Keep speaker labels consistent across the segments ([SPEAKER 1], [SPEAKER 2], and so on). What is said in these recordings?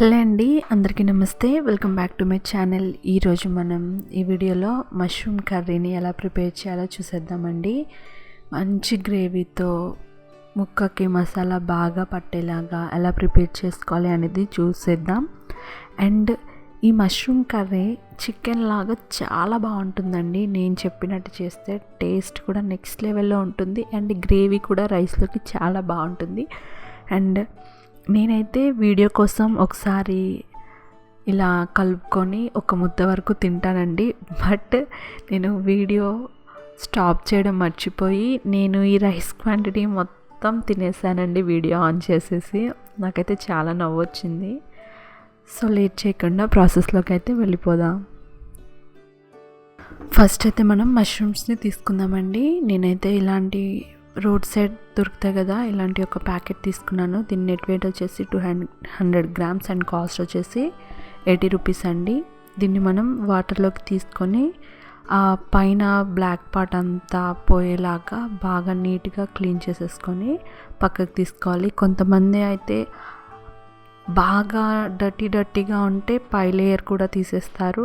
[SPEAKER 1] Hello అండి అందరికీ నమస్తే. Welcome back to my channel. ఈరోజు మనం ఈ వీడియోలో మష్రూమ్ కర్రీని ఎలా ప్రిపేర్ చేయాలో చూసేద్దామండి. మంచి గ్రేవీతో ముక్కకి మసాలా బాగా పట్టేలాగా ఎలా ప్రిపేర్ చేసుకోవాలి అనేది చూసేద్దాం. అండ్ ఈ మష్రూమ్ కర్రీ చికెన్ లాగా చాలా బాగుంటుందండి. నేను చెప్పినట్టు చేస్తే టేస్ట్ కూడా నెక్స్ట్ లెవెల్లో ఉంటుంది. అండ్ గ్రేవీ కూడా రైస్లోకి చాలా బాగుంటుంది. అండ్ నేనైతే వీడియో కోసం ఒకసారి ఇలా కలుపుకొని ఒక ముద్ద వరకు తింటానండి. బట్ నేను వీడియో స్టాప్ చేయడం మర్చిపోయి నేను ఈ రైస్ క్వాంటిటీ మొత్తం తినేసానండి వీడియో ఆన్ చేసేసి. నాకైతే చాలా నవ్వు వచ్చింది సో లేట్ చేయకుండా ప్రాసెస్లోకి అయితే వెళ్ళిపోదాం. ఫస్ట్ అయితే మనం మష్రూమ్స్ని తీసుకుందామండి. నేనైతే ఇలాంటి రోడ్ సైడ్ దొరుకుతాయి కదా ఇలాంటి ఒక ప్యాకెట్ తీసుకున్నాను. దీని నెట్ వెయిట్ వచ్చేసి two hundred grams and cost వచ్చేసి ఎయిటీ రూపీస్ అండి. దీన్ని మనం వాటర్లోకి తీసుకొని ఆ పైన బ్లాక్ పార్ట్ అంతా పోయేలాగా బాగా నీట్గా క్లీన్ చేసేసుకొని పక్కకు తీసుకోవాలి. కొంతమంది అయితే బాగా డర్టీ డర్టీగా ఉంటే పై లేయర్ కూడా తీసేస్తారు.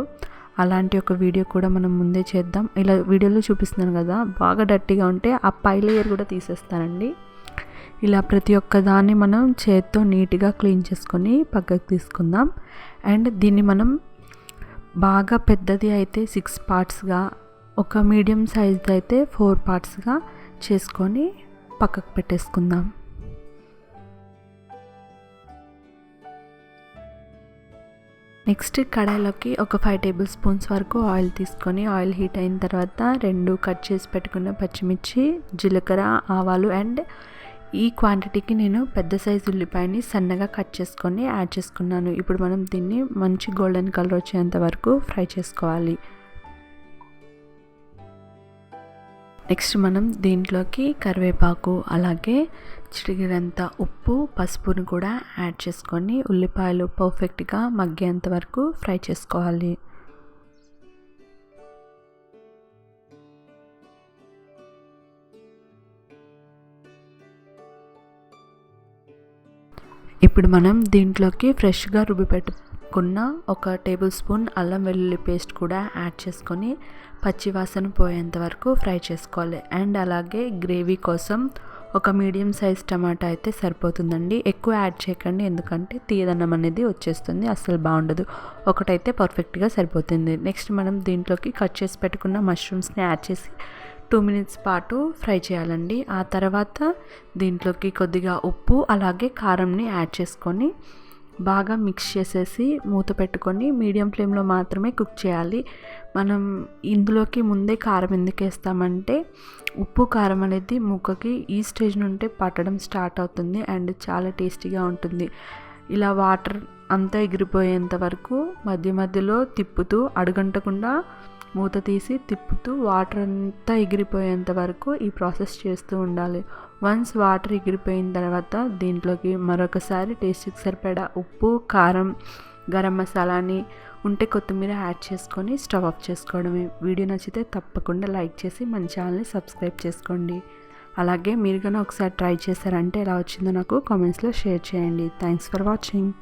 [SPEAKER 1] అలాంటి ఒక వీడియో కూడా మనం ముందే చేద్దాం. ఇలా వీడియోలో చూపిస్తున్నాను కదా బాగా డట్టిగా ఉంటే ఆ పై లేయర్ కూడా తీసేస్తానండి. ఇలా ప్రతి ఒక్క దాన్ని మనం చేత్తో నీట్గా క్లీన్ చేసుకొని పక్కకు తీసుకుందాం. అండ్ దీన్ని మనం బాగా పెద్దది అయితే సిక్స్ పార్ట్స్గా ఒక మీడియం సైజ్ది అయితే ఫోర్ పార్ట్స్గా చేసుకొని పక్కకు పెట్టేసుకుందాం. నెక్స్ట్ కడాయిలోకి ఒక ఫైవ్ టేబుల్ స్పూన్స్ వరకు ఆయిల్ తీసుకొని ఆయిల్ హీట్ అయిన తర్వాత రెండు కట్ చేసి పెట్టుకున్న పచ్చిమిర్చి జీలకర్ర ఆవాలు అండ్ ఈ క్వాంటిటీకి నేను పెద్ద సైజు ఉల్లిపాయని సన్నగా కట్ చేసుకొని యాడ్ చేసుకున్నాను. ఇప్పుడు మనం దీన్ని మంచి గోల్డెన్ కలర్ వచ్చేంత వరకు ఫ్రై చేసుకోవాలి. నెక్స్ట్ మనం దీంట్లోకి కరివేపాకు అలాగే చిటికినంత ఉప్పు పసుపును కూడా యాడ్ చేసుకొని ఉల్లిపాయలు పర్ఫెక్ట్గా మగ్గేంత వరకు ఫ్రై చేసుకోవాలి. ఇప్పుడు మనం దీంట్లోకి ఫ్రెష్గా రుబ్బి పెట్టు పెట్టుకున్న ఒక టేబుల్ స్పూన్ అల్లం వెల్లుల్లి పేస్ట్ కూడా యాడ్ చేసుకొని పచ్చివాసన పోయేంత వరకు ఫ్రై చేసుకోవాలి. అండ్ అలాగే గ్రేవీ కోసం ఒక మీడియం సైజ్ టమాటా అయితే సరిపోతుందండి. ఎక్కువ యాడ్ చేయకండి ఎందుకంటే తీయదన్నం అనేది వచ్చేస్తుంది అస్సలు బాగుండదు. ఒకటైతే పర్ఫెక్ట్గా సరిపోతుంది. నెక్స్ట్ మనం దీంట్లోకి కట్ చేసి పెట్టుకున్న మష్రూమ్స్ని యాడ్ చేసి టూ మినిట్స్ పాటు ఫ్రై చేయాలండి. ఆ తర్వాత దీంట్లోకి కొద్దిగా ఉప్పు అలాగే కారంని యాడ్ చేసుకొని బాగా మిక్స్ చేసేసి మూత పెట్టుకొని మీడియం ఫ్లేమ్లో మాత్రమే కుక్ చేయాలి. మనం ఇందులోకి ముందే కారం ఎందుకు వేస్తామంటే ఉప్పు కారం అనేది ముక్కకి ఈ స్టేజ్ నుండి పట్టడం స్టార్ట్ అవుతుంది అండ్ చాలా టేస్టీగా ఉంటుంది. ఇలా వాటర్ అంతా ఎగిరిపోయేంత వరకు మధ్య మధ్యలో తిప్పుతూ అడుగంటకుండా మూత తీసి తిప్పుతూ వాటర్ అంతా ఎగిరిపోయేంత వరకు ఈ ప్రాసెస్ చేస్తూ ఉండాలి. వన్స్ వాటర్ ఎగిరిపోయిన తర్వాత దీంట్లోకి మరొకసారి టేస్ట్కి సరిపడా ఉప్పు కారం గరం మసాలాని ఉంటే కొత్తిమీర యాడ్ చేసుకొని స్టవ్ ఆఫ్ చేసుకోవడమే. వీడియో నచ్చితే తప్పకుండా లైక్ చేసి మన ఛానల్ని సబ్స్క్రైబ్ చేసుకోండి. అలాగే మీరు కన్నా ఒకసారి ట్రై చేశారంటే ఎలా వచ్చిందో నాకు కామెంట్స్లో షేర్ చేయండి. Thanks for watching.